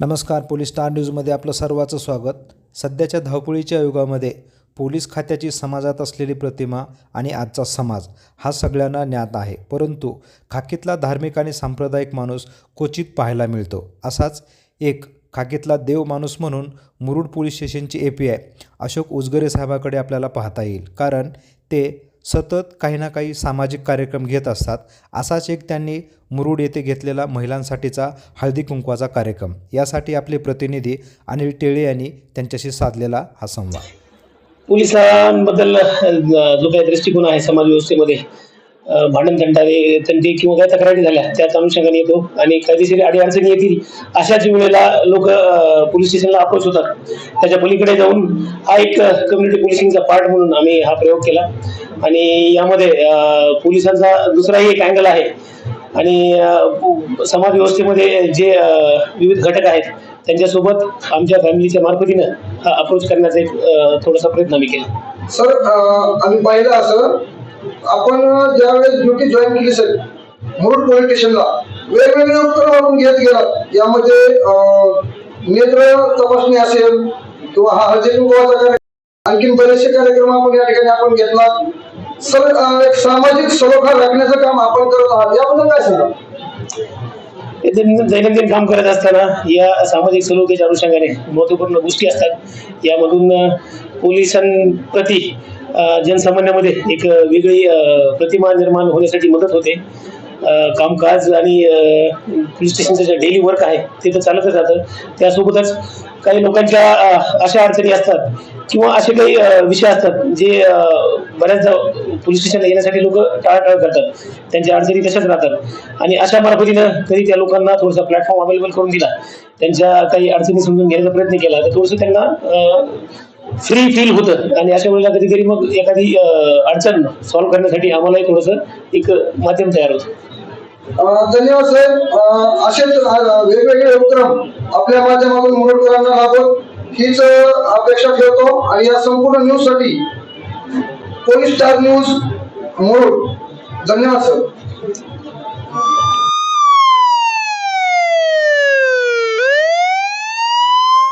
नमस्कार police star न्यूजमध्ये आपलं सर्वाचं स्वागत. सध्याच्या धावपळीच्या युगामध्ये पोलीस खात्याची समाजात असलेली प्रतिमा आणि आजचा समाज हा सगळ्यांना ज्ञात आहे. परंतु खाकीतला धार्मिक आणि सांप्रदायिक माणूस क्वचित पाहायला मिळतो. असाच एक खाकीतला देव माणूस म्हणून Murud police स्टेशनची A P I Ashok Ujgare साहेबाकडे आपल्याला पाहता येईल. कारण ते सतत काही ना काही सामाजिक कार्यक्रम घेत असतात. असाच एक त्यांनी मुरुड येथे घेतलेला महिलांसाठीचा हळदी कुंकवाचा कार्यक्रम. यासाठी आपले प्रतिनिधी अनिल टेळे यांनी त्यांच्याशी साधलेला हा संवाद. पोलिसांबद्दल जो काही दृष्टिकोन आहे समाज व्यवस्थेमध्ये भांडण तंटाने तंटे किंवा काही तक्रारी झाल्या त्याच अनुषंगाने येतो. आणि कायदेशीर अडीअडचणी येतील अशाच वेळेला लोक पोलीस स्टेशनला अप्रोच होतात. त्याच्या पलीकडे जाऊन हा एक कम्युनिटी पोलिसिंगचा पार्ट म्हणून आम्ही हा प्रयोग केला. आणि यामध्ये पोलिसांचा दुसराही एक अँगल आहे. आणि समाज व्यवस्थेमध्ये जे विविध घटक आहेत त्यांच्यासोबत आमच्या फॅमिलीच्या मार्फतीनं हा अप्रोच करण्याचा एक थोडासा प्रयत्न आम्ही केला. सर आम्ही पाहिलं असं आपण ज्यावेळेस ड्युटी जॉईन केली सर मुरुड पोलीस स्टेशनला वेगवेगळे उपक्रम आपण घेत गेलात यामध्ये नेत्र तपासणी असेल किंवा हा हजेरी कुंकवाचा कार्यक्रम आणखीन बरेचसे कार्यक्रम आपण या ठिकाणी आपण घेतला सर एक सामाजिक सलोखा राखण्याचं काम आपण करत आहात. याबद्दल काय सांगा दैनंदिन काम करत असताना या सामाजिक सलोख्याच्या अनुषंगाने महत्त्वपूर्ण गोष्टी असतात. यामधून पोलिसांप्रती जनसामान्यामध्ये एक वेगळी प्रतिमा निर्माण होण्यासाठी मदत होते. कामकाज आणि पोलीस स्टेशनचं जे डेली वर्क आहे ते तर चालतच जातं त्यासोबतच काही लोकांच्या अशा अडचणी असतात किंवा असे काही विषय असतात जे बऱ्याचदा पोलीस स्टेशनला येण्यासाठी लोक टाळाटाळ करतात. त्यांच्या अडचणी तशाच राहतात. आणि अशा मार्फतीनं कधी त्या लोकांना थोडासा प्लॅटफॉर्म अवेलेबल करून दिला. त्यांच्या काही अडचणी समजून घेण्याचा प्रयत्न केला तर थोडंसं त्यांना फ्री फील होतं. आणि अशा वेळेला कधीतरी मग एखादी अडचण सॉल्व्ह करण्यासाठी आम्हालाही थोडंसं एक माध्यम तयार होतं. धन्यवाद साहेब. अं, असेच वेगवेगळे उपक्रम आपल्या माध्यमातून मुरुडकरांना लाभत. हीच अपेक्षा ठेवतो आणि या संपूर्ण न्यूजसाठी पोलीस स्टार न्यूज मुरुड धन्यवाद सर